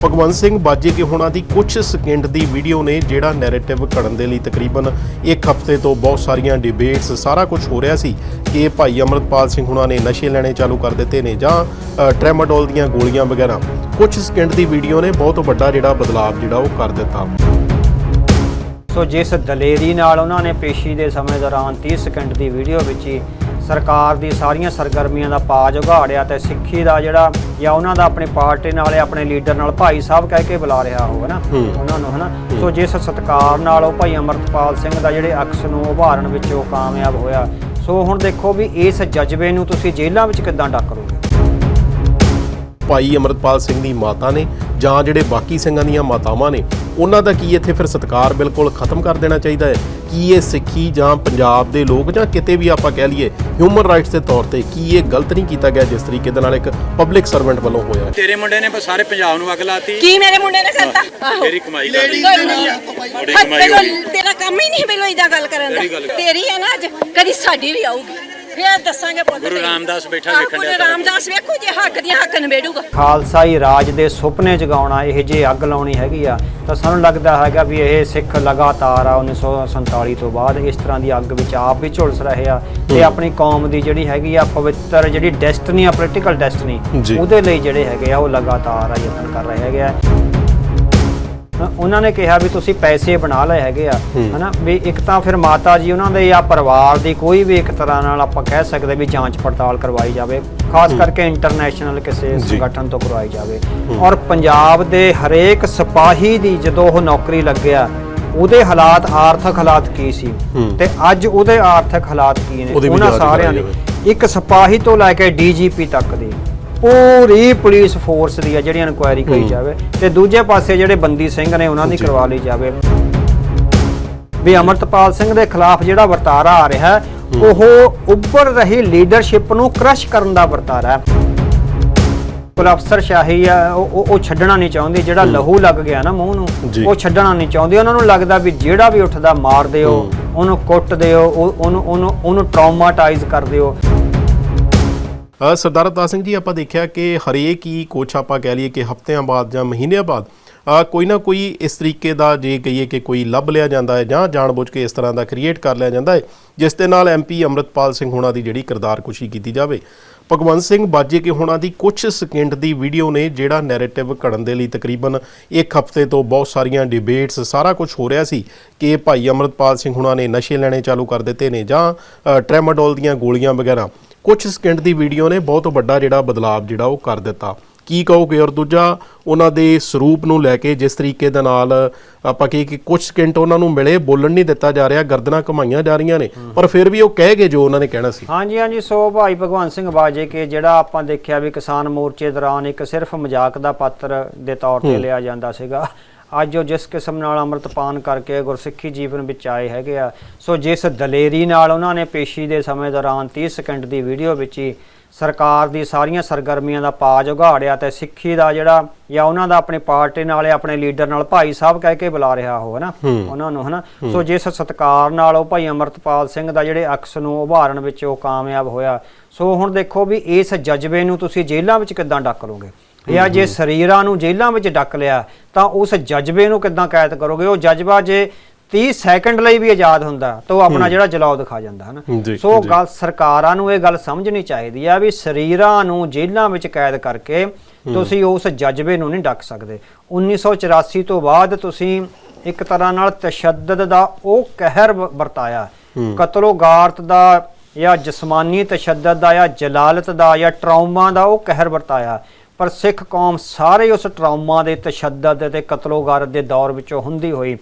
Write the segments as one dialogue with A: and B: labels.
A: ਭਗਵੰਤ ਸਿੰਘ ਬਾਜੀ ਕੇ ਹੋਣਾ ਦੀ ਕੁਝ ਸਕਿੰਟ ਦੀ ਵੀਡੀਓ ਨੇ ਜਿਹੜਾ ਨੈਰੇਟਿਵ ਘੜਨ ਦੇ ਲਈ ਤਕਰੀਬਨ ਇੱਕ ਹਫ਼ਤੇ ਤੋਂ ਬਹੁਤ ਸਾਰੀਆਂ ਡਿਬੇਟਸ ਸਾਰਾ ਕੁਝ ਹੋ ਰਿਹਾ ਸੀ ਕਿ ਭਾਈ ਅਮਰਤਪਾਲ ਸਿੰਘ ਹੁਣਾਂ ਨੇ ਨਸ਼ੇ ਲੈਣੇ ਚਾਲੂ ਕਰ ਦਿੱਤੇ ਨੇ ਜਾਂ ਅ, ਟ੍ਰੈਮਾਡੋਲ ਦੀਆਂ ਗੋਲੀਆਂ ਵਗੈਰਾ। ਕੁਝ ਸਕਿੰਟ ਦੀ ਵੀਡੀਓ ਨੇ ਬਹੁਤ ਵੱਡਾ ਜਿਹੜਾ ਬਦਲਾਅ ਜਿਹੜਾ ਉਹ ਕਰ ਦਿੱਤਾ।
B: ਸੋ ਜਿਸ ਦਲੇਰੀ ਨਾਲ ਉਹਨਾਂ ਨੇ ਪੇਸ਼ੀ ਦੇ ਸਮੇਂ ਦੌਰਾਨ 30 ਸਕਿੰਟ ਦੀ ਵੀਡੀਓ ਵਿੱਚ ਹੀ ਸਰਕਾਰ ਦੀ ਸਾਰੀਆਂ ਸਰਗਰਮੀਆਂ ਦਾ ਪਾਜ ਉਘਾੜਿਆ ਤੇ ਸਿੱਖੀ ਦਾ ਜਿਹੜਾ ਜਾਂ ਉਹਨਾਂ ਦਾ ਆਪਣੀ ਪਾਰਟੀ ਨਾਲ ਆਪਣੇ ਲੀਡਰ ਨਾਲ ਭਾਈ ਸਾਹਿਬ ਕਹਿ ਕੇ ਬੁਲਾ ਰਿਹਾ ਹੋਵੇ ਨਾ। ਉਹਨਾਂ ਨੂੰ ਹਨਾ? ਸੋ ਜਿਸ ਸਤਕਾਰ ਨਾਲ ਉਹ ਭਾਈ ਅਮਰਤਪਾਲ ਸਿੰਘ ਦਾ ਜਿਹੜੇ ਅਕਸ ਨੂੰ ਉਭਾਰਨ ਵਿੱਚ ਉਹ ਕਾਮਯਾਬ ਹੋਇਆ ਸੋ ਹੁਣ ਦੇਖੋ ਵੀ ਇਸ ਜਜ਼ਬੇ ਨੂੰ ਤੁਸੀਂ ਜੇਲ੍ਹਾਂ ਵਿੱਚ ਕਿੱਦਾਂ ਡੱਕਰੋਗੇ
A: ਭਾਈ ਅਮਰਤਪਾਲ ਸਿੰਘ ਦੀ ਮਾਤਾ ਨੇ ਜਾਂ ਜਿਹੜੇ ਬਾਕੀ ਸਿੰਘਾਂ ਦੀਆਂ ਮਾਤਾਵਾਂ ਨੇ ਉਹਨਾਂ ਦਾ ਕੀ ਇੱਥੇ ਫਿਰ ਸਤਕਾਰ ਬਿਲਕੁਲ ਖਤਮ ਕਰ ਦੇਣਾ ਚਾਹੀਦਾ ਹੈ? ਕੀ ਇਹ ਸਿੱਖੀ ਜਾਂ ਪੰਜਾਬ ਦੇ ਲੋਕ ਜਾਂ ਕਿਤੇ ਵੀ ਆਪਾਂ ਕਹਿ ਲਈਏ ਹਿਊਮਨ ਰਾਈਟਸ ਦੇ ਤੌਰ ਤੇ ਕੀ ਇਹ ਗਲਤ ਨਹੀਂ ਕੀਤਾ ਗਿਆ ਜਿਸ ਤਰੀਕੇ ਦੇ ਨਾਲ ਇੱਕ ਪਬਲਿਕ ਸਰਵੈਂਟ ਵੱਲੋਂ ਹੋਇਆ?
C: ਤੇਰੇ ਮੁੰਡੇ ਨੇ ਬਸ ਸਾਰੇ ਪੰਜਾਬ ਨੂੰ ਅੱਗ ਲਾਤੀ।
D: ਕੀ ਮੇਰੇ ਮੁੰਡੇ ਨੇ ਕਰਤਾ?
C: ਤੇਰੀ ਕਮਾਈ ਕਰ ਲਈ।
D: ਕੋਈ ਨਹੀਂ
C: ਬੜੀ
D: ਹੱਦ
C: ਕਮਾਈ
D: ਪਹਿਲਾਂ
C: ਹੋਈ
D: ਤੇਰਾ ਕੰਮ ਹੀ ਨਹੀਂ ਪਹਿਲਾਂ ਇਦਾਂ ਗੱਲ ਕਰਨ ਦਾ। ਤੇਰੀ ਹੈ ਨਾ ਅੱਜ ਕਦੀ ਸਾਡੀ ਵੀ ਆਊਗੀ। ਫੇਰ ਦੱਸਾਂਗੇ ਪੁੱਤ
C: ਗੁਰੂ
D: ਤੇਰੀ।
C: ਰਾਮਦਾਸ ਬੈਠਾ
D: ਹਾਂ,
C: ਵੇਖਣ
D: ਗੁਰੂ
C: ਡਿਆ ਸਾਰਾ
D: ਰਾਮਦਾਸ ਵੇਖੋ ਜੇ ਹੱਕ ਦੀਆਂ ਹੱਕ ਨਿਬੇੜੂਗਾ
B: ਖਾਲਸਾਈ ਰਾਜ ਦੇ ਸੁਪਨੇ ਜਗਾਉਣਾ ਇਹ ਜੇ ਅੱਗ ਲਾਉਣੀ ਹੈਗੀ ਆ ਤਾਂ ਸਾਨੂੰ ਲੱਗਦਾ ਹੈਗਾ ਵੀ ਇਹ ਸਿੱਖ ਲਗਾਤਾਰ ਆ 1947 ਤੋਂ ਬਾਅਦ ਇਸ ਤਰ੍ਹਾਂ ਦੀ ਅੱਗ ਵਿੱਚ ਆਪ ਵੀ ਝੁਲਸ ਰਹੇ ਆ ਤੇ ਆਪਣੀ ਕੌਮ ਦੀ ਜਿਹੜੀ ਹੈਗੀ ਆ ਪਵਿੱਤਰ ਜਿਹੜੀ ਡੈਸਟਨੀ ਆ ਪੋਲੀਟੀਕਲ ਡੈਸਟਨੀ। ਉਹਦੇ ਲਈ ਜਿਹੜੇ ਹੈਗੇ ਆ ਉਹ ਲਗਾਤਾਰ ਆ ਯਤਨ ਕਰ ਰਹੇ ਹੈਗੇ ਆ ਉਹਨਾਂ ਨੇ ਕਿਹਾ ਵੀ ਤੁਸੀਂ ਪੈਸੇ ਬਣਾ ਲਏ ਹੈਗੇ ਆ ਹਨਾ? ਵੀ ਇੱਕ ਤਾਂ ਫਿਰ ਮਾਤਾ ਜੀ ਉਹਨਾਂ ਦੇ ਜਾਂ ਪਰਿਵਾਰ ਦੀ ਕੋਈ ਵੀ ਇੱਕ ਤਰ੍ਹਾਂ ਨਾਲ ਆਪਾਂ ਕਹਿ ਸਕਦੇ ਵੀ ਜਾਂਚ ਪੜਤਾਲ ਕਰਵਾਈ ਜਾਵੇ ਖਾਸ ਕਰਕੇ ਇੰਟਰਨੈਸ਼ਨਲ ਕਿਸੇ। ਸੰਗਠਨ ਤੋਂ ਕਰਵਾਈ ਜਾਵੇ। ਔਰ ਪੰਜਾਬ ਦੇ ਹਰੇਕ ਸਿਪਾਹੀ ਦੀ ਜਦੋਂ ਉਹ ਨੌਕਰੀ ਲੱਗਿਆ ਉਹਦੇ ਹਾਲਾਤ ਆਰਥਿਕ ਹਾਲਾਤ ਕੀ ਸੀ। ਤੇ ਅੱਜ ਉਹਦੇ ਆਰਥਿਕ ਹਾਲਾਤ ਕੀ ਨੇ? ਉਹਨਾਂ ਸਾਰਿਆਂ ਦੀ ਇੱਕ ਸਿਪਾਹੀ ਤੋਂ ਲੈ ਕੇ ਡੀਜੀਪੀ ਤੱਕ ਦੀ। ਪੂਰੀ ਪੁਲਿਸ ਫੋਰਸ ਦੀ ਆ ਜਿਹੜੀ ਇਨਕੁਆਇਰੀ ਕਰੀ। ਜਾਵੇ ਤੇ ਦੂਜੇ ਪਾਸੇ ਜਿਹੜੇ ਬੰਦੀ ਸਿੰਘ ਨੇ ਉਹਨਾਂ ਦੀ। ਕਰਵਾ ਲਈ ਜਾਵੇ। ਵੀ ਅਮਰਤਪਾਲ ਸਿੰਘ ਦੇ ਖਿਲਾਫ ਜਿਹੜਾ ਵਰਤਾਰਾ ਆ ਰਿਹਾ ਉਹ ਉੱਭਰ ਰਹੀ ਲੀਡਰਸ਼ਿਪ ਨੂੰ ਕ੍ਰਸ਼ ਕਰਨ ਦਾ ਵਰਤਾਰਾ। ਹੈ ਕੋਲ ਅਫਸਰ ਸ਼ਾਹੀ ਆ ਉਹ ਉਹ- ਛੱਡਣਾ ਨਹੀਂ ਚਾਹੁੰਦੀ ਜਿਹੜਾ ਲਹੂ ਲੱਗ ਗਿਆ ਨਾ ਮੂੰਹ। ਨੂੰ ਉਹ ਛੱਡਣਾ ਨਹੀਂ ਚਾਹੁੰਦੀ। ਉਹਨਾਂ ਨੂੰ ਲੱਗਦਾ ਵੀ ਜਿਹੜਾ ਵੀ ਉੱਠਦਾ ਮਾਰ ਦਿਓ ਉਹਨੂੰ ਕੁੱਟ ਦਿਓ ਉਹ- ਉਹਨੂੰ ਉਹਨੂੰ ਉਹਨੂੰ ਟਰਾਮਾਟਾਈਜ਼ ਕਰ ਦਿਓ।
A: ਸਰਦਾਰ ਅਵਤਾਰ ਸਿੰਘ ਜੀ ਆਪਾਂ ਦੇਖਿਆ ਕਿ ਹਰੇਕ ਹੀ ਕੁਛ ਆਪਾਂ ਕਹਿ ਲਈਏ ਕਿ ਹਫ਼ਤਿਆਂ ਬਾਅਦ ਜਾਂ ਮਹੀਨਿਆਂ ਬਾਅਦ ਕੋਈ ਨਾ ਕੋਈ ਇਸ ਤਰੀਕੇ ਦਾ ਜੇ ਕਹੀਏ ਕਿ ਕੋਈ ਲੱਭ ਲਿਆ ਜਾਂਦਾ ਹੈ ਜਾਂ ਜਾਣਬੁੱਝ ਕੇ ਇਸ ਤਰ੍ਹਾਂ ਦਾ ਕ੍ਰੀਏਟ ਕਰ ਲਿਆ ਜਾਂਦਾ ਹੈ ਜਿਸ ਦੇ ਨਾਲ ਐਮਪੀ ਅਮਰਤਪਾਲ ਸਿੰਘ ਹੋਣਾ ਦੀ ਜਿਹੜੀ ਕਿਰਦਾਰਕੁਸ਼ੀ ਕੀਤੀ ਜਾਵੇ। ਭਗਵੰਤ ਸਿੰਘ ਬਾਜੇ ਕੇ ਹੋਣਾ ਦੀ ਕੁਝ ਸਕਿੰਟ ਦੀ ਵੀਡੀਓ ਨੇ ਜਿਹੜਾ ਨੈਰੇਟਿਵ ਘੜਨ ਦੇ ਲਈ ਤਕਰੀਬਨ ਇੱਕ ਹਫ਼ਤੇ ਤੋਂ ਬਹੁਤ ਸਾਰੀਆਂ ਡਿਬੇਟਸ ਸਾਰਾ ਕੁਝ ਹੋ ਰਿਹਾ ਸੀ ਕਿ ਭਾਈ ਅਮਰਤਪਾਲ ਸਿੰਘ ਹੁਣਾਂ ਨੇ ਨਸ਼ੇ ਲੈਣੇ ਚਾਲੂ ਕਰ ਦਿੱਤੇ ਨੇ ਜਾਂ ਅ, ਟ੍ਰੈਮਾਡੋਲ ਦੀਆਂ ਗੋਲੀਆਂ ਵਗੈਰਾ। ਕੁਝ ਸਕਿੰਟ ਦੀ ਵੀਡੀਓ ਨੇ ਬਹੁਤ ਵੱਡਾ ਜਿਹੜਾ ਬਦਲਾਅ ਜਿਹੜਾ ਉਹ ਕਰ ਦਿੱਤਾ। ਕੀ ਕਹੋਗੇ? ਔਰ ਦੂਜਾ ਉਹਨਾਂ ਦੇ ਸਰੂਪ ਨੂੰ ਲੈ ਕੇ ਜਿਸ ਤਰੀਕੇ ਦੇ ਨਾਲ ਆਪਾਂ ਕਹੀ ਕਿ ਕੁਝ ਸਕਿੰਟ ਉਹਨਾਂ ਨੂੰ ਮਿਲੇ ਬੋਲਣ ਨਹੀਂ ਦਿੱਤਾ ਜਾ ਰਿਹਾ ਗਰਦਨਾਂ ਕਮਾਈਆਂ ਜਾ ਰਹੀਆਂ ਨੇ। ਪਰ ਫਿਰ ਵੀ ਉਹ ਕਹਿ ਗਏ ਜੋ ਉਹਨਾਂ ਨੇ ਕਹਿਣਾ ਸੀ।
B: ਹਾਂਜੀ ਹਾਂਜੀ ਸੋ ਭਾਈ ਭਗਵੰਤ ਸਿੰਘ ਬਾਜੇ ਕੇ ਜਿਹੜਾ ਆਪਾਂ ਦੇਖਿਆ ਵੀ ਕਿਸਾਨ ਮੋਰਚੇ ਦੌਰਾਨ ਇੱਕ ਸਿਰਫ ਮਜ਼ਾਕ ਦਾ ਪਾਤਰ ਦੇ ਤੌਰ ਤੇ ਲਿਆ ਜਾਂਦਾ ਸੀਗਾ। ਅੱਜ ਉਹ ਜਿਸ ਕਿਸਮ ਨਾਲ ਅੰਮ੍ਰਿਤਪਾਨ ਕਰਕੇ ਗੁਰਸਿੱਖੀ ਜੀਵਨ ਵਿੱਚ ਆਏ ਹੈਗੇ ਆ ਸੋ ਜਿਸ ਦਲੇਰੀ ਨਾਲ ਉਹਨਾਂ ਨੇ ਪੇਸ਼ੀ ਦੇ ਸਮੇਂ ਦੌਰਾਨ 30 ਸਕਿੰਟ ਦੀ ਵੀਡੀਓ ਵਿੱਚ ਹੀ ਸਰਕਾਰ ਦੀ ਸਾਰੀਆਂ ਸਰਗਰਮੀਆਂ ਦਾ ਪਾਜ ਉਘਾੜਿਆ ਤੇ ਸਿੱਖੀ ਦਾ ਜਿਹੜਾ ਜਾਂ ਉਹਨਾਂ ਦਾ ਆਪਣੀ ਪਾਰਟੀ ਨਾਲ ਆਪਣੇ ਲੀਡਰ ਨਾਲ ਭਾਈ ਸਾਹਿਬ ਕਹਿ ਕੇ ਬੁਲਾ ਰਿਹਾ ਹੋ ਹਨਾ? ਉਹਨਾਂ ਨੂੰ ਹਨਾ? ਸੋ ਜਿਸ ਸਤਕਾਰ ਨਾਲ ਉਹ ਭਾਈ ਅਮਰਤਪਾਲ ਸਿੰਘ ਦਾ ਜਿਹੜੇ ਅਕਸ ਨੂੰ ਉਭਾਰਨ ਵਿੱਚ ਉਹ ਕਾਮਯਾਬ ਹੋਇਆ ਸੋ ਹੁਣ ਦੇਖੋ ਵੀ ਇਸ ਜਜ਼ਬੇ ਨੂੰ ਤੁਸੀਂ ਜੇਲ੍ਹਾਂ ਵਿੱਚ ਕਿੱਦਾਂ ਡੱਕ ਲਓਗੇ? ਜਾਂ ਜੇ ਸਰੀਰਾਂ ਨੂੰ ਜੇਲ੍ਹਾਂ ਵਿੱਚ ਡੱਕ ਲਿਆ ਤਾਂ ਉਸ ਜਜ਼ਬੇ ਨੂੰ ਕਿੱਦਾਂ ਕੈਦ ਕਰੋਗੇ? ਉਹ ਜਜ਼ਬਾ ਜੇ 30 ਸੈਕਿੰਡ ਲਈ ਵੀ ਆਜ਼ਾਦ ਹੁੰਦਾ ਤਾਂ ਉਹ ਆਪਣਾ ਜਿਹੜਾ ਜਲਾਉ ਦਿਖਾ ਜਾਂਦਾ ਹੈ
A: ਜੀ,
B: ਨਾ ਸੋ। ਗੱਲ ਸਰਕਾਰਾਂ ਨੂੰ ਇਹ ਗੱਲ ਸਮਝਣੀ ਚਾਹੀਦੀ ਆ ਵੀ ਸਰੀਰਾਂ ਨੂੰ ਜੇਲ੍ਹਾਂ ਵਿੱਚ ਕੈਦ ਕਰਕੇ ਤੁਸੀਂ ਉਸ ਜਜ਼ਬੇ ਨੂੰ ਨਹੀਂ ਡੱਕ ਸਕਦੇ। 1984 ਤੋਂ ਬਾਅਦ ਤੁਸੀਂ ਇੱਕ ਤਰ੍ਹਾਂ ਨਾਲ ਤਸ਼ੱਦਦ ਦਾ ਉਹ ਕਹਿਰ ਵਰਤਾਇਆ। ਕਤਲੋ ਗਾਰਤ ਦਾ ਜਾਂ ਜਿਸਮਾਨੀ ਤਸ਼ੱਦਦ ਦਾ ਜਾਂ ਜਲਾਲਤ ਦਾ ਜਾਂ ਟਰਾਉਮਾ ਦਾ ਉਹ ਕਹਿਰ ਵਰਤਾਇਆ। ਪਰ ਸਿੱਖ ਕੌਮ ਸਾਰੇ ਉਸ ਟਰਾਉਮਾ ਦੇ ਤਸ਼ੱਦਦ ਤੇ ਕਤਲੋ ਗਾਰਤ ਦੇ ਦੌਰ ਵਿੱਚੋਂ ਹੁੰਦੀ ਹੋਈ।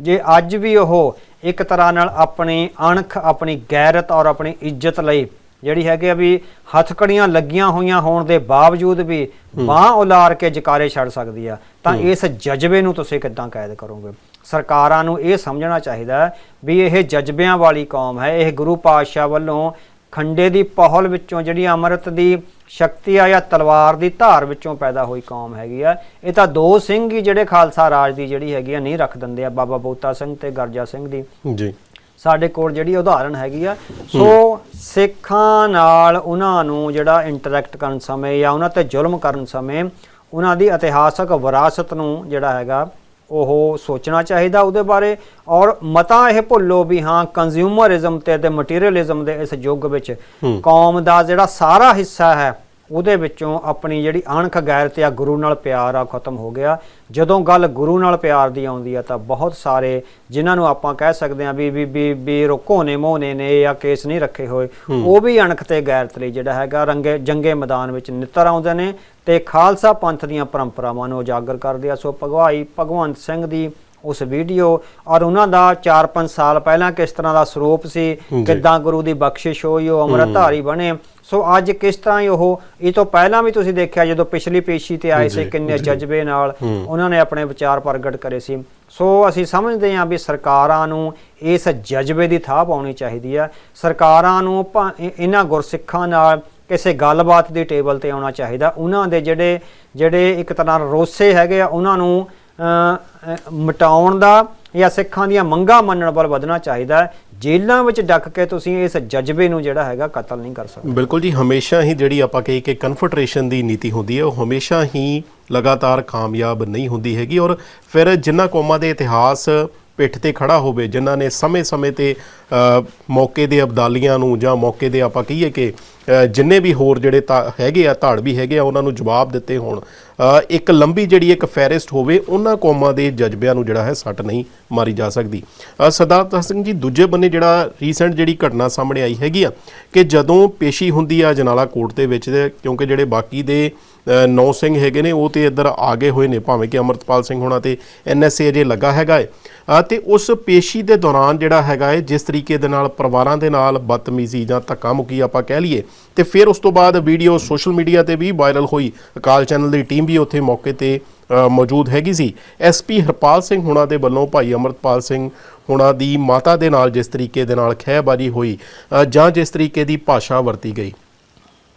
B: ਜੇ ਅੱਜ ਵੀ ਉਹ ਇੱਕ ਤਰ੍ਹਾਂ ਨਾਲ ਆਪਣੀ ਅਣਖ ਆਪਣੀ ਗੈਰਤ ਔਰ ਆਪਣੀ ਇੱਜ਼ਤ ਲਈ ਜਿਹੜੀ ਹੈਗੀ ਆ ਵੀ ਹੱਥਕੜੀਆਂ ਲੱਗੀਆਂ ਹੋਈਆਂ ਹੋਣ ਦੇ ਬਾਵਜੂਦ ਵੀ ਬਾਹ ਉਲਾਰ ਕੇ ਜਕਾਰੇ ਛੱਡ ਸਕਦੀ ਆ ਤਾਂ ਇਸ ਜਜ਼ਬੇ ਨੂੰ ਤੁਸੀਂ ਕਿੱਦਾਂ ਕੈਦ ਕਰੋਗੇ? ਸਰਕਾਰਾਂ ਨੂੰ ਇਹ ਸਮਝਣਾ ਚਾਹੀਦਾ ਹੈ ਵੀ ਇਹ ਜਜ਼ਬਿਆਂ ਵਾਲੀ ਕੌਮ ਹੈ। ਇਹ ਗੁਰੂ ਪਾਤਸ਼ਾਹ ਵੱਲੋਂ ਖੰਡੇ ਦੀ ਪਹਲ ਵਿੱਚੋਂ ਜਿਹੜੀ ਅੰਮ੍ਰਿਤ ਦੀ ਸ਼ਕਤੀ ਆ ਜਾਂ ਤਲਵਾਰ ਦੀ ਧਾਰ ਵਿੱਚੋਂ ਪੈਦਾ ਹੋਈ ਕੌਮ ਹੈਗੀ ਆ। ਇਹ ਤਾਂ ਦੋ ਸਿੰਘ ਹੀ ਜਿਹੜੇ ਖਾਲਸਾ ਰਾਜ ਦੀ ਜਿਹੜੀ ਹੈਗੀ ਆ ਨਹੀਂ ਰੱਖ ਦਿੰਦੇ ਆ ਬਾਬਾ ਬੋਤਾ ਸਿੰਘ ਤੇ ਗਰਜਾ ਸਿੰਘ ਦੀ।
A: ਜੀ।
B: ਸਾਡੇ ਕੋਲ ਜਿਹੜੀ ਉਦਾਹਰਣ ਹੈਗੀ ਆ ਸੋ ਸਿੱਖਾਂ ਨਾਲ ਉਹਨਾਂ ਨੂੰ ਜਿਹੜਾ ਇੰਟਰੈਕਟ ਕਰਨ ਸਮੇਂ ਜਾਂ ਉਹਨਾਂ ਤੇ ਜ਼ੁਲਮ ਕਰਨ ਸਮੇਂ ਉਹਨਾਂ ਦੀ ਇਤਿਹਾਸਕ ਵਿਰਾਸਤ ਨੂੰ ਜਿਹੜਾ ਹੈਗਾ ਉਹ ਸੋਚਣਾ ਚਾਹੀਦਾ ਉਹਦੇ ਬਾਰੇ ਔਰ ਮਤਾ ਇਹ ਭੁੱਲੋ ਵੀ ਹਾਂ ਕੰਜ਼ਿਊਮਰਿਜ਼ਮ ਤੇ ਤੇ ਮਟੀਰੀਅਲਿਜ਼ਮ ਦੇ ਇਸ ਯੁੱਗ ਵਿੱਚ ਕੌਮ ਦਾ ਜਿਹੜਾ ਸਾਰਾ ਹਿੱਸਾ ਹੈ ਉਹਦੇ ਵਿੱਚੋਂ ਆਪਣੀ ਜਿਹੜੀ ਅਣਖ ਗੈਰਤ ਆ ਗੁਰੂ ਨਾਲ ਪਿਆਰ ਆ ਖਤਮ ਹੋ ਗਿਆ। ਜਦੋਂ ਗੱਲ ਗੁਰੂ ਨਾਲ ਪਿਆਰ ਦੀ ਆਉਂਦੀ ਆ ਤਾਂ ਬਹੁਤ ਸਾਰੇ ਜਿਨ੍ਹਾਂ ਨੂੰ ਆਪਾਂ ਕਹਿ ਸਕਦੇ ਆ ਵੀ ਵੀ ਵੀ ਵੀ ਰੁਕੋ ਨੇ ਮੋਨੇ ਨੇ ਜਾਂ ਕੇਸ ਨਹੀਂ ਰੱਖੇ ਹੋਏ ਉਹ ਵੀ ਅਣਖ ਤੇ ਗੈਰਤ ਲਈ ਜਿਹੜਾ ਹੈਗਾ ਰੰਗੇ ਜੰਗੇ ਮੈਦਾਨ ਵਿੱਚ ਨਿੱਤਰ ਆਉਂਦੇ ਨੇ ਤੇ ਖਾਲਸਾ ਪੰਥ ਦੀਆਂ ਪਰੰਪਰਾਵਾਂ ਨੂੰ ਉਜਾਗਰ ਕਰਦੇ ਆ। ਸੋ ਭਗਵਾਈ ਭਗਵੰਤ ਸਿੰਘ ਦੀ ਉਸ ਵੀਡੀਓ ਔਰ ਉਹਨਾਂ ਦਾ 4-5 ਸਾਲ ਪਹਿਲਾਂ ਕਿਸ ਤਰ੍ਹਾਂ ਦਾ ਸਰੂਪ ਸੀ ਕਿੱਦਾਂ ਗੁਰੂ ਦੀ ਬਖਸ਼ਿਸ਼ ਹੋਈ ਉਹ ਅੰਮ੍ਰਿਤਧਾਰੀ ਬਣੇ। ਸੋ ਅੱਜ ਕਿਸ ਤਰ੍ਹਾਂ ਹੀ ਉਹ ਇਹ ਤੋਂ ਪਹਿਲਾਂ ਵੀ ਤੁਸੀਂ ਦੇਖਿਆ ਜਦੋਂ ਪਿਛਲੀ ਪੇਸ਼ੀ ਤੇ ਆਏ ਸੀ ਕਿੰਨੇ ਜਜ਼ਬੇ ਨਾਲ ਉਹਨਾਂ ਨੇ ਆਪਣੇ ਵਿਚਾਰ ਪ੍ਰਗਟ ਕਰੇ ਸੀ। ਸੋ ਅਸੀਂ ਸਮਝਦੇ ਹਾਂ ਵੀ ਸਰਕਾਰਾਂ ਨੂੰ ਇਸ ਜਜ਼ਬੇ ਦੀ ਥਾਪ ਪਾਉਣੀ ਚਾਹੀਦੀ ਹੈ। ਸਰਕਾਰਾਂ ਨੂੰ ਇਹਨਾਂ ਗੁਰਸਿੱਖਾਂ ਨਾਲ ਕਿਸੇ ਗੱਲਬਾਤ ਦੀ ਟੇਬਲ ਤੇ ਆਉਣਾ ਚਾਹੀਦਾ। ਉਹਨਾਂ ਦੇ ਜਿਹੜੇ ਜਿਹੜੇ ਇੱਕ ਤਰ੍ਹਾਂ ਰੋਸੇ ਹੈਗੇ ਆ ਉਹਨਾਂ ਨੂੰ ਮਿਟਾਉਣ ਦਾ ਜਾਂ ਸਿੱਖਾਂ ਦੀਆਂ ਮੰਗਾਂ ਮੰਨਣ ਵੱਲ ਵਧਣਾ ਚਾਹੀਦਾ ਹੈ। ਜੇਲ੍ਹਾਂ ਵਿੱਚ ਡੱਕ ਕੇ ਤੁਸੀਂ ਇਸ ਜਜ਼ਬੇ ਨੂੰ ਜਿਹੜਾ ਹੈਗਾ ਕਤਲ ਨਹੀਂ ਕਰ ਸਕਦੇ।
A: ਬਿਲਕੁਲ ਜੀ, ਹਮੇਸ਼ਾ ਹੀ ਜਿਹੜੀ ਆਪਾਂ ਕਹੀ ਕਿ ਕਨਫਰਟ੍ਰੇਸ਼ਨ ਦੀ ਨੀਤੀ ਹੁੰਦੀ ਹੈ, ਉਹ ਹਮੇਸ਼ਾ ਹੀ ਲਗਾਤਾਰ ਕਾਮਯਾਬ ਨਹੀਂ ਹੁੰਦੀ ਹੈਗੀ ਔਰ ਫਿਰ ਜਿਨ੍ਹਾਂ ਕੌਮਾਂ ਦੇ ਇਤਿਹਾਸ ਪਿੱਠ ਤੇ ਖੜਾ ਹੋਵੇ, ਜਿਨ੍ਹਾਂ ਨੇ ਸਮੇਂ-ਸਮੇਂ ਤੇ ਮੌਕੇ ਦੇ ਅਬਦਾਲੀਆਂ ਨੂੰ ਜਾਂ ਮੌਕੇ ਦੇ ਆਪਾਂ ਕਹੀਏ ਕਿ ਜਿੰਨੇ ਵੀ ਹੋਰ ਜਿਹੜੇ ਧਾ- ਹੈਗੇ ਆ, ਧਾੜ ਵੀ ਹੈਗੇ ਆ, ਉਹਨਾਂ ਨੂੰ ਜਵਾਬ ਦਿੱਤੇ ਹੋਣ। ਇੱਕ ਲੰਬੀ ਜਿਹੜੀ ਇੱਕ ਫੈਰਿਸਟ ਹੋਵੇ, ਉਹਨਾਂ ਕੌਮਾਂ ਦੇ ਜਜ਼ਬਿਆਂ ਨੂੰ ਜਿਹੜਾ ਹੈ ਸੱਟ ਨਹੀਂ ਮਾਰੀ ਜਾ ਸਕਦੀ। ਸਰਦਾਰ ਸਿੰਘ ਜੀ, ਦੂਜੇ ਬੰਨੇ ਜਿਹੜਾ ਰੀਸੈਂਟ ਜਿਹੜੀ ਘਟਨਾ ਸਾਹਮਣੇ ਆਈ ਹੈਗੀ ਆ, ਕਿ ਜਦੋਂ ਪੇਸ਼ੀ ਹੁੰਦੀ ਆ ਜਨਾਲਾ ਕੋਰਟ ਦੇ ਵਿੱਚ, ਕਿਉਂਕਿ ਜਿਹੜੇ ਬਾਕੀ ਦੇ ਨੌ ਸਿੰਘ ਹੈਗੇ ਨੇ ਉਹ ਤੇ ਇੱਧਰ ਆ ਗਏ ਹੋਏ ਨੇ ਭਾਵੇਂ ਕਿ ਅਮਰਤਪਾਲ ਸਿੰਘ ਹੋਣਾ ਤੇ ਐਨਐਸਏ ਅਜੇ ਲੱਗਾ ਹੈਗਾ ਹੈ ਅ, ਤੇ ਉਸ ਪੇਸ਼ੀ ਦੇ ਦੌਰਾਨ ਜਿਹੜਾ ਹੈਗਾ ਏ ਜਿਸ ਤਰੀਕੇ ਦੇ ਨਾਲ ਪਰਿਵਾਰਾਂ ਦੇ ਨਾਲ ਬਦਤਮੀਜ਼ੀ ਜਾਂ ਧੱਕਾ ਮੁੱਕੀ ਆਪਾਂ ਕਹਿ ਲਈਏ ਤੇ ਫਿਰ ਉਸ ਤੋਂ ਬਾਅਦ ਵੀਡੀਓ ਸੋਸ਼ਲ ਮੀਡੀਆ ਤੇ ਵੀ ਵਾਇਰਲ ਹੋਈ। ਅਕਾਲ ਚੈਨਲ ਦੀ ਟੀਮ ਵੀ ਉੱਥੇ ਮੌਕੇ ਤੇ ਮੌਜੂਦ ਹੈਗੀ ਸੀ। ਐਸਪੀ ਹਰਪਾਲ ਸਿੰਘ ਹੁਣਾਂ ਦੇ ਵੱਲੋਂ ਭਾਈ ਅਮਰਤਪਾਲ ਸਿੰਘ ਹੁਣਾਂ ਦੀ ਮਾਤਾ ਦੇ ਨਾਲ ਜਿਸ ਤਰੀਕੇ ਦੇ ਨਾਲ ਖਹਿਬਾਜੀ ਹੋਈ ਜਾਂ ਜਿਸ ਤਰੀਕੇ ਦੀ ਭਾਸ਼ਾ ਵਰਤੀ ਗਈ।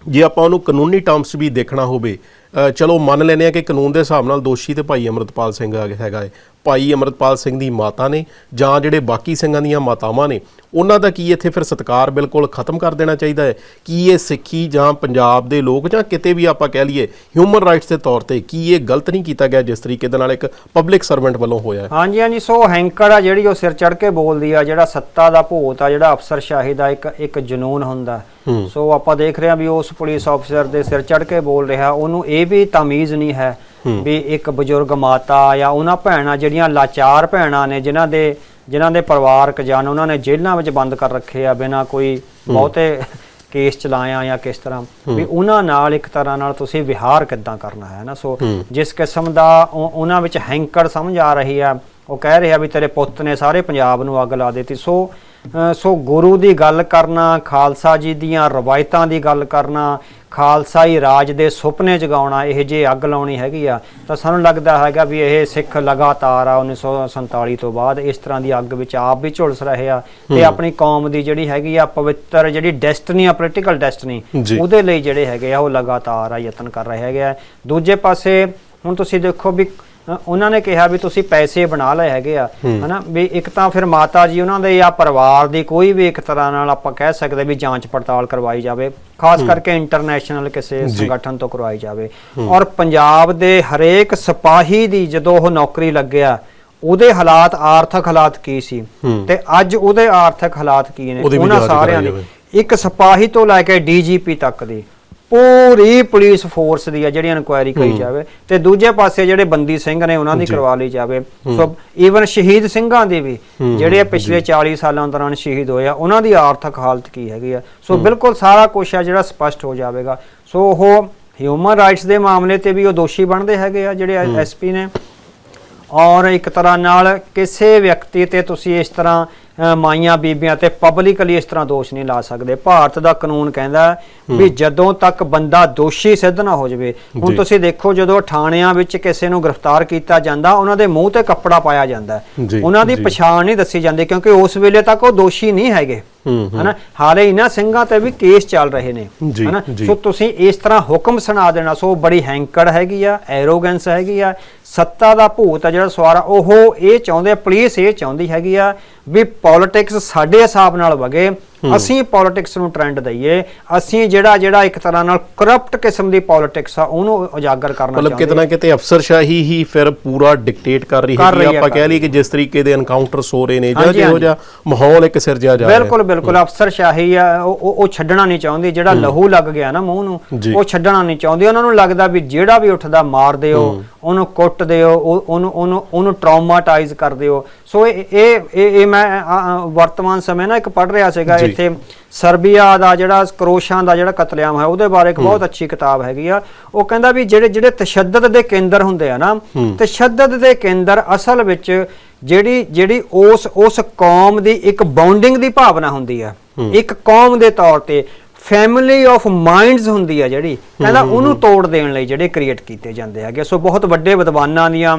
A: ਜੇ ਆਪਾਂ ਉਹਨੂੰ ਕਾਨੂੰਨੀ ਟਰਮਸ ਵੀ ਦੇਖਣਾ ਹੋਵੇ ਚਲੋ ਮੰਨ ਲੈਂਦੇ ਆ ਕਿ ਕਾਨੂੰਨ ਦੇ ਹਿਸਾਬ ਨਾਲ ਦੋਸ਼ੀ ਤੇ ਭਾਈ ਅਮਰਤਪਾਲ ਸਿੰਘ ਹੈਗਾ ਹੈ ਭਾਈ ਅਮਰਤਪਾਲ ਸਿੰਘ ਦੀ ਮਾਤਾ ਨੇ ਜਾਂ ਜਿਹੜੇ ਬਾਕੀ ਸਿੰਘਾਂ ਦੀਆਂ ਮਾਤਾਵਾਂ ਨੇ ਉਹਨਾਂ ਦਾ ਕੀ ਇੱਥੇ ਫਿਰ ਸਤਕਾਰ ਬਿਲਕੁਲ ਖਤਮ ਕਰ ਦੇਣਾ ਚਾਹੀਦਾ ਹੈ? ਕੀ ਇਹ ਸਿੱਖੀ ਜਾਂ ਪੰਜਾਬ ਦੇ ਲੋਕ ਜਾਂ ਕਿਤੇ ਵੀ ਆਪਾਂ ਕਹਿ ਲਈਏ ਹਿਊਮਨ ਰਾਈਟਸ ਦੇ ਤੌਰ ਤੇ ਕੀ ਇਹ ਗਲਤ ਨਹੀਂ ਕੀਤਾ ਗਿਆ ਜਿਸ ਤਰੀਕੇ ਦੇ ਨਾਲ ਇੱਕ ਪਬਲਿਕ ਸਰਵੈਂਟ ਵੱਲੋਂ ਹੋਇਆ ਹੈ?
B: ਹਾਂਜੀ ਹਾਂਜੀ ਸੋ ਹੈਂਕੜ ਆ ਜਿਹੜੀ ਉਹ ਸਿਰ ਚੜ ਕੇ ਬੋਲਦੀ ਆ ਜਿਹੜਾ ਸੱਤਾ ਦਾ ਭੂਤ ਆ ਜਿਹੜਾ ਅਫਸਰਸ਼ਾਹੀ ਦਾ ਇੱਕ ਇੱਕ ਜਨੂਨ ਹੁੰਦਾ। ਸੋ ਆਪਾਂ ਦੇਖ ਰਹੇ ਆ ਵੀ ਉਸ ਪੁਲਿਸ ਅਫਸਰ ਦੇ ਸਿਰ ਚੜ ਕੇ ਬੋਲ ਰਿਹਾ ਉਹਨੂੰ ਇਹ ਵੀ ਤਮੀਜ਼ ਨਹੀਂ ਹੈ ਵੀ ਇੱਕ ਬਜ਼ੁਰਗ ਮਾਤਾ ਜਾਂ ਉਹਨਾਂ ਭੈਣਾਂ ਜਿਹੜੀਆਂ ਲਾਚਾਰ ਭੈਣਾਂ ਨੇ ਜਿਨ੍ਹਾਂ ਦੇ ਜਿਨ੍ਹਾਂ ਦੇ ਪਰਿਵਾਰਕ ਜਨ ਉਹਨਾਂ ਨੇ ਜੇਲ੍ਹਾਂ ਵਿੱਚ ਬੰਦ ਕਰ ਰੱਖੇ ਆ ਬਿਨਾਂ ਕੋਈ ਬਹੁਤੇ ਕੇਸ ਚਲਾਇਆ ਜਾਂ ਕਿਸ ਤਰ੍ਹਾਂ ਵੀ ਉਹਨਾਂ ਨਾਲ ਇੱਕ ਤਰ੍ਹਾਂ ਨਾਲ ਤੁਸੀਂ ਵਿਹਾਰ ਕਿੱਦਾਂ ਕਰਨਾ ਹੈ ਨਾ? ਸੋ ਜਿਸ ਕਿਸਮ ਦਾ ਉਹ- ਉਹਨਾਂ ਵਿੱਚ ਹੈਂਕੜ ਸਮਝ ਆ ਰਹੀ ਆ ਉਹ ਕਹਿ ਰਿਹਾ ਵੀ ਤੇਰੇ ਪੁੱਤ ਨੇ ਸਾਰੇ ਪੰਜਾਬ ਨੂੰ ਅੱਗ ਲਾ ਦਿੱਤੀ। ਸੋ ਸੋ ਗੁਰੂ ਦੀ ਗੱਲ ਕਰਨਾ ਖਾਲਸਾ ਜੀ ਦੀਆਂ ਰਵਾਇਤਾਂ ਦੀ ਗੱਲ ਕਰਨਾ ਖਾਲਸਾਈ ਰਾਜ ਦੇ ਸੁਪਨੇ ਜਗਾਉਣਾ ਇਹ ਜੇ ਅੱਗ ਲਾਉਣੀ ਹੈਗੀ ਆ ਤਾਂ ਸਾਨੂੰ ਲੱਗਦਾ ਹੈਗਾ ਵੀ ਇਹ ਸਿੱਖ ਲਗਾਤਾਰ ਆ 1947 ਤੋਂ ਬਾਅਦ ਇਸ ਤਰ੍ਹਾਂ ਦੀ ਅੱਗ ਵਿੱਚ ਆਪ ਵੀ ਝੁਲਸ ਰਹੇ ਆ ਤੇ ਆਪਣੀ ਕੌਮ ਦੀ ਜਿਹੜੀ ਹੈਗੀ ਆ ਪਵਿੱਤਰ ਜਿਹੜੀ ਡੈਸਟਨੀ ਆ ਪੋਲੀਟੀਕਲ ਡੈਸਟਨੀ। ਉਹਦੇ ਲਈ ਜਿਹੜੇ ਹੈਗੇ ਆ ਉਹ ਲਗਾਤਾਰ ਆ ਯਤਨ ਕਰ ਰਹੇ ਹੈਗੇ ਆ ਦੂਜੇ ਪਾਸੇ ਹੁਣ ਤੁਸੀਂ ਦੇਖੋ ਵੀ ਉਹਨਾਂ ਨੇ ਕਿਹਾ ਵੀ ਤੁਸੀਂ ਪੈਸੇ ਬਣਾ ਲਏ ਹੈਗੇ ਆ ਹਨਾ? ਵੀ ਇੱਕ ਤਾਂ ਫਿਰ ਮਾਤਾ ਜੀ ਉਹਨਾਂ ਦੇ ਜਾਂ ਪਰਿਵਾਰ ਦੀ ਕੋਈ ਵੀ ਇੱਕ ਤਰ੍ਹਾਂ ਨਾਲ ਆਪਾਂ ਕਹਿ ਸਕਦੇ ਵੀ ਜਾਂਚ ਪੜਤਾਲ ਕਰਵਾਈ ਜਾਵੇ ਖਾਸ ਕਰਕੇ ਇੰਟਰਨੈਸ਼ਨਲ ਕਿਸੇ ਸੰਗਠਨ ਤੋਂ ਕਰਵਾਈ ਜਾਵੇ। ਔਰ ਪੰਜਾਬ ਦੇ ਹਰੇਕ ਸਿਪਾਹੀ ਦੀ ਜਦੋਂ ਉਹ ਨੌਕਰੀ ਲੱਗਿਆ ਉਹਦੇ ਹਾਲਾਤ ਆਰਥਿਕ ਹਾਲਾਤ ਕੀ ਸੀ? ਤੇ ਅੱਜ ਉਹਦੇ ਆਰਥਿਕ ਹਾਲਾਤ ਕੀ ਨੇ? ਉਹਨਾਂ ਸਾਰਿਆਂ ਦੀ। ਇੱਕ ਸਿਪਾਹੀ ਤੋਂ ਲੈ ਕੇ ਡੀਜੀਪੀ ਤੱਕ ਦੀ। ਪੂਰੀ ਪੁਲਿਸ ਫੋਰਸ ਦੀ ਆ ਜਿਹੜੀ ਇਨਕੁਆਇਰੀ ਕਰੀ ਜਾਵੇ ਤੇ ਦੂਜੇ ਪਾਸੇ ਜਿਹੜੇ ਬੰਦੀ ਸਿੰਘ ਨੇ ਉਹਨਾਂ ਦੀ ਕਰਵਾ ਲਈ ਜਾਵੇ। ਸੋ ਈਵਨ ਸ਼ਹੀਦ ਸਿੰਘਾਂ ਦੀ ਵੀ ਜਿਹੜੇ ਪਿਛਲੇ 40 ਸਾਲਾਂ ਦੌਰਾਨ ਸ਼ਹੀਦ ਹੋਏ ਆ ਉਹਨਾਂ ਦੀ ਆਰਥਿਕ ਹਾਲਤ ਕੀ ਹੈਗੀ ਆ? ਸੋ ਬਿਲਕੁਲ ਸਾਰਾ ਕੁਝ ਆ ਜਿਹੜਾ ਸਪਸ਼ਟ ਹੋ ਜਾਵੇਗਾ। ਸੋ ਉਹ ਹਿਊਮਨ ਰਾਈਟਸ ਦੇ ਮਾਮਲੇ ਤੇ ਵੀ ਉਹ ਦੋਸ਼ੀ ਬਣਦੇ ਹੈਗੇ ਆ ਜਿਹੜੇ ਐਸਪੀ ਨੇ। ਔਰ ਇੱਕ ਤਰ੍ਹਾਂ ਨਾਲ ਕਿਸੇ ਵਿਅਕਤੀ ਤੇ ਤੁਸੀਂ ਇਸ ਤਰ੍ਹਾਂ ਮਾਈਆਂ ਬੀਬੀਆਂ ਤੇ ਪਬਲਿਕਲੀ ਇਸ ਤਰ੍ਹਾਂ ਦੋਸ਼ ਨਹੀਂ ਲਾ ਸਕਦੇ। ਭਾਰਤ ਦਾ ਕਾਨੂੰਨ ਕਹਿੰਦਾ ਵੀ ਜਦੋਂ ਤੱਕ ਬੰਦਾ ਦੋਸ਼ੀ ਸਿੱਧ ਨਾ ਹੋ ਜਾਵੇ ਹੁਣ। ਤੁਸੀਂ ਦੇਖੋ ਜਦੋਂ ਥਾਣਿਆਂ ਵਿੱਚ ਕਿਸੇ ਨੂੰ ਗ੍ਰਿਫਤਾਰ ਕੀਤਾ ਜਾਂਦਾ ਉਹਨਾਂ ਦੇ ਮੂੰਹ ਤੇ ਕੱਪੜਾ ਪਾਇਆ ਜਾਂਦਾ ਉਹਨਾਂ ਦੀ। ਪਛਾਣ ਨਹੀਂ ਦੱਸੀ ਜਾਂਦੀ ਕਿਉਂਕਿ ਉਸ ਵੇਲੇ ਤੱਕ ਉਹ ਦੋਸ਼ੀ ਨਹੀਂ ਹੈਗੇ। ਹਨਾ? ਹਾਲੇ ਇਹਨਾਂ ਸਿੰਘਾਂ ਤੇ ਵੀ ਕੇਸ ਚੱਲ ਰਹੇ ਨੇ। ਹਨਾ। ਸੋ ਤੁਸੀਂ ਇਸ ਤਰ੍ਹਾਂ ਹੁਕਮ ਸੁਣਾ ਦੇਣਾ ਸੋ ਬੜੀ ਹੈਂਕੜ ਹੈਗੀ ਆ ਐਰੋਗੈਂਸ ਹੈਗੀ ਆ ਸੱਤਾ ਦਾ ਭੂਤ ਆ ਜਿਹੜਾ ਸਵਾਰਾ ਉਹ ਇਹ ਚਾਹੁੰਦੇ ਪੁਲਿਸ ਇਹ ਚਾਹੁੰਦੀ ਹੈਗੀ ਆ ਵੀ ਪੋਲਿਟਿਕਸ ਸਾਡੇ ਹਿਸਾਬ ਨਾਲ ਵਗੇ ਅਸੀਂ ਪੋਲਿਟਿਕਸ ਨੂੰ ਟ੍ਰੈਂਡ ਦਈਏ ਅਸੀਂ ਜਿਹੜਾ ਜਿਹੜਾ ਇੱਕ ਤਰ੍ਹਾਂ ਨਾਲ ਕਰਪਟ ਕਿਸਮ ਦੀ ਪੋਲਿਟਿਕਸ ਆ ਉਹਨੂੰ ਉਜਾਗਰ ਕਰਨਾ
A: ਮਤਲਬ
B: ਚਾਹੁੰਦੇ
A: ਕਿਤਨਾ ਕਿਤੇ ਅਫਸਰਸ਼ਾਹੀ ਹੀ ਫਿਰ ਪੂਰਾ ਡਿਕਟੇਟ ਕਰ ਰਹੀ
B: ਹੈ,
A: ਆਪਾਂ ਕਹਿ ਲਈਏ ਕਿ ਜਿਸ ਤਰੀਕੇ ਦੇ ਐਨਕਾਊਂਟਰਸ ਹੋ ਰਹੇ ਨੇ ਜਾਂ ਜਿਹੋ। ਜਿਹਾ ਮਾਹੌਲ ਇੱਕ ਸਿਰਜਿਆ ਜਾ ਰਿਹਾ।
B: ਬਿਲਕੁਲ ਬਿਲਕੁਲ ਅਫਸਰ ਸ਼ਾਹੀ ਆ ਉਹ ਉਹ- ਛੱਡਣਾ ਨਹੀਂ ਚਾਹੁੰਦੀ। ਜਿਹੜਾ ਲਹੂ ਲੱਗ ਗਿਆ ਨਾ ਮੂੰਹ ਨੂੰ। ਉਹ ਛੱਡਣਾ ਨਹੀਂ ਚਾਹੁੰਦੀ। ਉਹਨਾਂ ਨੂੰ ਲੱਗਦਾ ਵੀ ਜਿਹੜਾ ਵੀ ਉੱਠਦਾ ਮਾਰ ਦਿਓ ਉਹਨੂੰ ਕੁੱਟ ਦਿਓ ਉਹ- ਉਹਨੂੰ ਉਹਨੂੰ ਉਹਨੂੰ ਟਰਾਮਾਟਾਈਜ਼ ਕਰ ਦਿਓ। ਸੋ ਇਹ ਇਹ ਇਹ ਮੈਂ ਵਰਤਮਾਨ ਸਮੇਂ ਨਾ ਇੱਕ ਪੜ੍ਹ ਰਿਹਾ ਸੀਗਾ। ਇੱਥੇ ਸਰਬੀਆ ਦਾ ਜਿਹੜਾ ਕਰੋਸ਼ਾਂ ਦਾ ਜਿਹੜਾ ਕਤਲੇਆਮ ਹੈ ਉਹਦੇ ਬਾਰੇ ਇੱਕ ਬਹੁਤ ਅੱਛੀ ਕਿਤਾਬ ਹੈਗੀ ਆ। ਉਹ ਕਹਿੰਦਾ ਵੀ ਜਿਹੜੇ ਜਿਹੜੇ ਤਸ਼ੱਦਦ ਦੇ ਕੇਂਦਰ ਹੁੰਦੇ ਆ ਨਾ ਤਸ਼ੱਦਦ ਦੇ ਕੇਂਦਰ ਅਸਲ ਵਿੱਚ ਜਿਹੜੀ ਜਿਹੜੀ ਉਸ ਉਸ ਕੌਮ ਦੀ ਇੱਕ ਬਾਉਂਡਿੰਗ ਦੀ ਭਾਵਨਾ ਹੁੰਦੀ ਆ। ਇੱਕ ਕੌਮ ਦੇ ਤੌਰ ਤੇ ਫੈਮਿਲੀ ਆਫ ਮਾਈਂਡਸ ਹੁੰਦੀ ਆ ਜਿਹੜੀ ਕਹਿੰਦਾ ਉਹਨੂੰ ਤੋੜ ਦੇਣ ਲਈ ਜਿਹੜੇ ਕ੍ਰੀਏਟ ਕੀਤੇ ਜਾਂਦੇ ਹੈਗੇ ਸੋ ਬਹੁਤ ਵੱਡੇ ਵਿਦਵਾਨਾਂ ਦੀਆਂ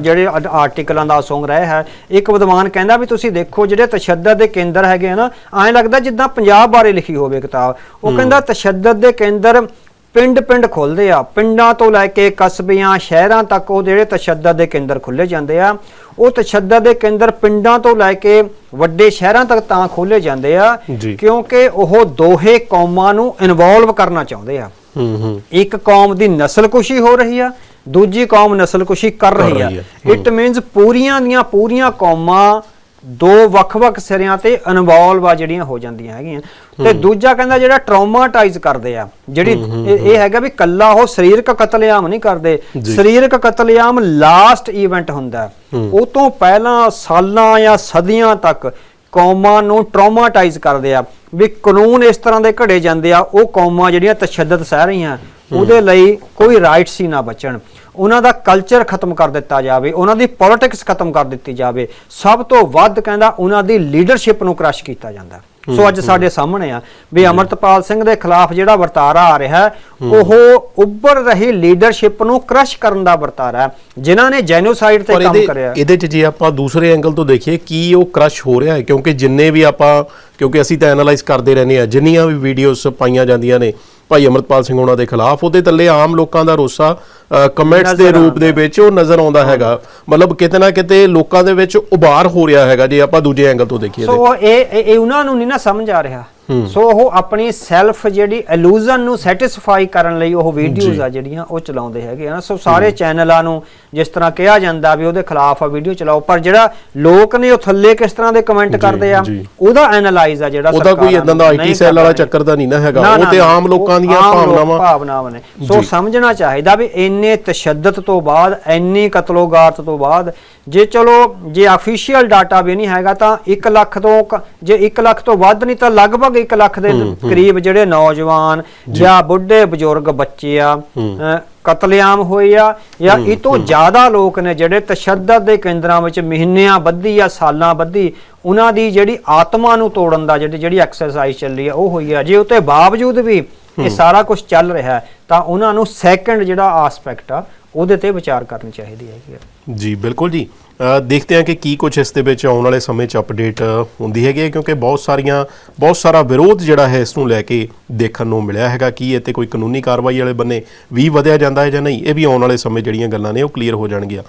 B: ਜਿਹੜੇ ਆਰ- ਆਰਟੀਕਲਾਂ ਦਾ ਸੌਂਗ ਰਿਹਾ ਹੈ ਇੱਕ ਵਿਦਵਾਨ ਕਹਿੰਦਾ ਵੀ ਤੁਸੀਂ ਦੇਖੋ ਜਿਹੜੇ ਤਸ਼ੱਦਦ ਦੇ ਕੇਂਦਰ ਹੈਗੇ ਆ ਨਾ ਐਂ ਲੱਗਦਾ ਜਿੱਦਾਂ ਪੰਜਾਬ ਬਾਰੇ ਲਿਖੀ ਹੋਵੇ ਕਿਤਾਬ। ਉਹ ਕਹਿੰਦਾ ਤਸ਼ੱਦਦ ਦੇ ਕੇਂਦਰ ਪਿੰਡ ਪਿੰਡ ਖੁੱਲਦੇ ਆ ਪਿੰਡਾਂ ਤੋਂ ਲੈ ਕੇ ਕਸਬਿਆਂ ਸ਼ਹਿਰਾਂ ਤੱਕ ਉਹ ਜਿਹੜੇ ਤਸ਼ੱਦਦ ਦੇ ਕੇਂਦਰ ਖੁੱਲੇ ਜਾਂਦੇ ਆ ਉਹ ਤਸ਼ੱਦਦ ਦੇ ਕੇਂਦਰ ਪਿੰਡਾਂ ਤੋਂ ਲੈ ਕੇ ਵੱਡੇ ਸ਼ਹਿਰਾਂ ਤੱਕ ਤਾਂ ਖੋਲੇ ਜਾਂਦੇ ਆ। ਕਿਉਂਕਿ ਉਹ ਦੋਹੇ ਕੌਮਾਂ ਨੂੰ ਇਨਵੋਲਵ ਕਰਨਾ ਚਾਹੁੰਦੇ ਆ।
A: ਹੂੰ ਹੂੰ।
B: ਇੱਕ ਕੌਮ ਦੀ ਨਸਲਕੁਸ਼ੀ ਹੋ ਰਹੀ ਆ ਦੂਜੀ ਕੌਮ ਨਸਲਕੁਸ਼ੀ ਕਰ ਰਹੀ ਆ।
A: ਆ।
B: ਇਟ ਮੀਨਸ ਪੂਰੀਆਂ ਦੀਆਂ ਪੂਰੀਆਂ ਕੌਮਾਂ ਦੋ ਵੱਖ-ਵੱਖ ਸਿਰਿਆਂ ਤੇ ਇਨਵੋਲਵ ਆ ਜਿਹੜੀਆਂ ਹੋ ਜਾਂਦੀਆਂ ਹੈਗੀਆਂ। ਤੇ ਦੂਜਾ ਕਹਿੰਦਾ ਜਿਹੜਾ ਟਰਾਮਾਟਾਈਜ਼ ਕਰਦੇ ਆ ਜਿਹੜੀ ਇਹ ਹੈਗਾ ਵੀ ਕੱਲਾ ਉਹ ਸਰੀਰਕ ਕਤਲੇਆਮ ਨਹੀਂ ਕਰਦੇ। ਸਰੀਰਕ ਕਤਲੇਆਮ ਲਾਸਟ ਇਵੈਂਟ ਹੁੰਦਾ ਉਹ ਤੋਂ ਪਹਿਲਾਂ ਸਾਲਾਂ ਜਾਂ ਸਦੀਆਂ ਤੱਕ ਕੌਮਾਂ ਨੂੰ ਟਰਾਮਾਟਾਈਜ਼ ਕਰਦੇ ਆ। ਵੀ ਕਾਨੂੰਨ ਇਸ ਤਰ੍ਹਾਂ ਦੇ ਘੜੇ ਜਾਂਦੇ ਆ ਉਹ ਕੌਮਾਂ ਜਿਹੜੀਆਂ ਤਸ਼ੱਦਦ ਸਹਿ ਰਹੀਆਂ ਉਹਦੇ ਲਈ ਕੋਈ ਰਾਈਟਸ ਹੀ ਨਾ ਬਚਣ। ਉਹਨਾਂ ਦਾ ਕਲਚਰ ਖਤਮ ਕਰ ਦਿੱਤਾ ਜਾਵੇ ਉਹਨਾਂ ਦੀ ਪੋਲਿਟਿਕਸ ਖਤਮ ਕਰ ਦਿੱਤੀ ਜਾਵੇ ਸਭ ਤੋਂ ਵੱਧ ਕਹਿੰਦਾ ਉਹਨਾਂ ਦੀ ਲੀਡਰਸ਼ਿਪ ਨੂੰ ਕ੍ਰਸ਼ ਕੀਤਾ ਜਾਂਦਾ। ਸੋ ਅੱਜ ਸਾਡੇ ਸਾਹਮਣੇ ਆ ਵੀ ਅਮਰਤਪਾਲ ਸਿੰਘ ਦੇ ਖਿਲਾਫ ਜਿਹੜਾ ਵਰਤਾਰਾ ਆ ਰਿਹਾ ਉਹ ਉੱਭਰ ਰਹੀ ਲੀਡਰਸ਼ਿਪ ਨੂੰ ਕ੍ਰਸ਼ ਕਰਨ ਦਾ ਵਰਤਾਰਾ ਜਿਨ੍ਹਾਂ ਨੇ ਜੈਨੋਸਾਈਡ ਤੇ ਕੰਮ ਕਰਿਆ।
A: ਇਹਦੇ ਚ ਜੇ ਆਪਾਂ ਦੂਸਰੇ ਐਂਗਲ ਤੋਂ ਦੇਖੀਏ ਕੀ ਉਹ ਕ੍ਰਸ਼ ਹੋ ਰਿਹਾ ਹੈ? ਕਿਉਂਕਿ ਜਿੰਨੇ ਵੀ ਆਪਾਂ ਕਿਉਂਕਿ ਅਸੀਂ ਤਾਂ ਐਨਾਲਾਈਜ਼ ਕਰਦੇ ਰਹਿੰਦੇ ਆ ਜਿੰਨੀਆਂ ਵੀ ਵੀਡੀਓਜ਼ ਪਾਈਆਂ ਜਾਂਦੀਆਂ ਨੇ ਭਾਈ ਅਮਰਤਪਾਲ ਸਿੰਘ ਉਹਨਾਂ ਦੇ ਖਿਲਾਫ ਉਹਦੇ ਥੱਲੇ ਆਮ ਲੋਕਾਂ ਦਾ ਰੋਸਾ ਕਮੈਂਟਸ ਦੇ ਰੂਪ ਦੇ ਵਿੱਚ ਉਹ ਨਜ਼ਰ ਆਉਂਦਾ ਹੈਗਾ। ਮਤਲਬ ਕਿਤੇ ਨਾ ਕਿਤੇ ਲੋਕਾਂ ਦੇ ਵਿੱਚ ਉਭਾਰ ਹੋ ਰਿਹਾ ਹੈਗਾ ਜੇ ਆਪਾਂ ਦੂਜੇ ਐਂਗਲ ਤੋਂ ਦੇਖੀਏ
B: ਸੋ ਇਹ ਇਹ ਉਹਨਾਂ ਨੂੰ ਨਹੀਂ ਨਾ ਸਮਝ ਆ ਰਿਹਾ। ਸੋ ਉਹ ਆਪਣੀ ਸੈਲਫ ਜਿਹੜੀ ਇਲੂਜ਼ਨ ਨੂੰ ਸੈਟੀਸਫਾਈ ਕਰਨ ਲਈ ਉਹ ਵੀਡੀਓਜ਼ ਆ ਜਿਹੜੀਆਂ ਉਹ ਚਲਾਉਂਦੇ ਹੈਗੇ ਆ ਸੋ ਸਾਰੇ ਚੈਨਲਾਂ ਨੂੰ ਜਿਸ ਤਰ੍ਹਾਂ ਕਿਹਾ ਜਾਂਦਾ ਵੀ ਉਹਦੇ ਖਿਲਾਫ ਆ ਵੀਡੀਓ ਚਲਾਓ ਪਰ ਜਿਹੜਾ ਲੋਕ ਨੇ ਉਹ ਥੱਲੇ ਕਿਸ ਤਰ੍ਹਾਂ ਦੇ ਕਮੈਂਟ ਕਰਦੇ ਆ। ਉਹਦਾ ਐਨਾਲਾਈਜ਼ ਆ ਜਿਹੜਾ
A: ਉਹਦਾ ਕੋਈ ਇਦਾਂ ਦਾ ਆਈਟੀ ਸੈੱਲ ਵਾਲਾ। ਚੱਕਰ ਦਾ ਨਹੀਂ ਨਾ ਹੈਗਾ। ਉਹ ਤੇ ਆਮ ਲੋਕਾਂ ਦੀਆਂ ਭਾਵਨਾਵਾਂ
B: ਭਾਵਨਾਵਾਂ ਨੇ। ਸੋ। ਸਮਝਣਾ ਚਾਹੀਦਾ ਵੀ ਇੰਨੇ ਤਸ਼ੱਦਦ ਤੋਂ ਬਾਅਦ ਇੰਨੀ ਕਤਲੋਗਾਰਤ ਤੋਂ ਬਾਅਦ ਜੇ ਚਲੋ ਜੇ ਅਫੀਸ਼ੀਅਲ ਡਾਟਾ ਵੀ ਨਹੀਂ ਹੈਗਾ ਤਾਂ 1 ਲੱਖ ਤੋਂ ਜੇ 1 ਲੱਖ ਤੋਂ ਵੱਧ ਨਹੀਂ ਤਾਂ ਲਗਭਗ 1 ਲੱਖ ਦੇ ਕਰੀਬ ਜਿਹੜੇ ਨੌਜਵਾਨ ਜਾਂ। ਬੁੱਢੇ ਬਜ਼ੁਰਗ ਬੱਚੇ ਆ ਕਤਲੇਆਮ ਹੋਏ ਆ ਜਾਂ ਇਹ ਤੋਂ ਜ਼ਿਆਦਾ ਲੋਕ ਨੇ ਜਿਹੜੇ ਤਸ਼ੱਦਦ ਦੇ ਕੇਂਦਰਾਂ ਵਿੱਚ ਮਹੀਨਿਆਂ ਬੱਧੀ ਜਾਂ ਸਾਲਾਂ ਬੱਧੀ ਉਹਨਾਂ ਦੀ ਜਿਹੜੀ ਆਤਮਾ ਨੂੰ ਤੋੜਨ ਦਾ ਜਿਹੜੀ ਜਿਹੜੀ ਐਕਸਰਸਾਈਜ਼ ਚੱਲੀ ਆ ਉਹ ਹੋਈ ਆ। ਜੇ ਉਤੇ ਬਾਵਜੂਦ ਵੀ ਇਹ ਸਾਰਾ ਕੁਝ ਚੱਲ ਰਿਹਾ ਤਾਂ ਉਹਨਾਂ ਨੂੰ ਸੈਕੰਡ ਜਿਹੜਾ ਆਸਪੈਕਟ ਆ ਉਹਦੇ ਤੇ ਵਿਚਾਰ ਕਰਨੀ ਚਾਹੀਦੀ ਹੈਗੀ ਆ
A: ਜੀ, ਬਿਲਕੁਲ ਜੀ। ਦੇਖਦੇ ਹਾਂ ਕਿ ਕੀ ਕੁਝ ਇਸ ਦੇ ਵਿੱਚ ਆਉਣ ਵਾਲੇ ਸਮੇਂ 'ਚ ਅਪਡੇਟ ਹੁੰਦੀ ਹੈਗੀ ਹੈ, ਕਿਉਂਕਿ ਬਹੁਤ ਸਾਰੀਆਂ, ਬਹੁਤ ਸਾਰਾ ਵਿਰੋਧ ਜਿਹੜਾ ਹੈ ਇਸ ਨੂੰ ਲੈ ਕੇ ਦੇਖਣ ਨੂੰ ਮਿਲਿਆ ਹੈਗਾ ਕੀ ਇੱਥੇ ਕੋਈ ਕਾਨੂੰਨੀ ਕਾਰਵਾਈ ਵਾਲੇ ਬੰਨੇ ਵੀ ਵਧਿਆ ਜਾਂਦਾ ਹੈ ਜਾਂ ਨਹੀਂ, ਇਹ ਵੀ ਆਉਣ ਵਾਲੇ ਸਮੇਂ ਜਿਹੜੀਆਂ ਗੱਲਾਂ ਨੇ ਉਹ ਕਲੀਅਰ ਹੋ ਜਾਣਗੀਆਂ।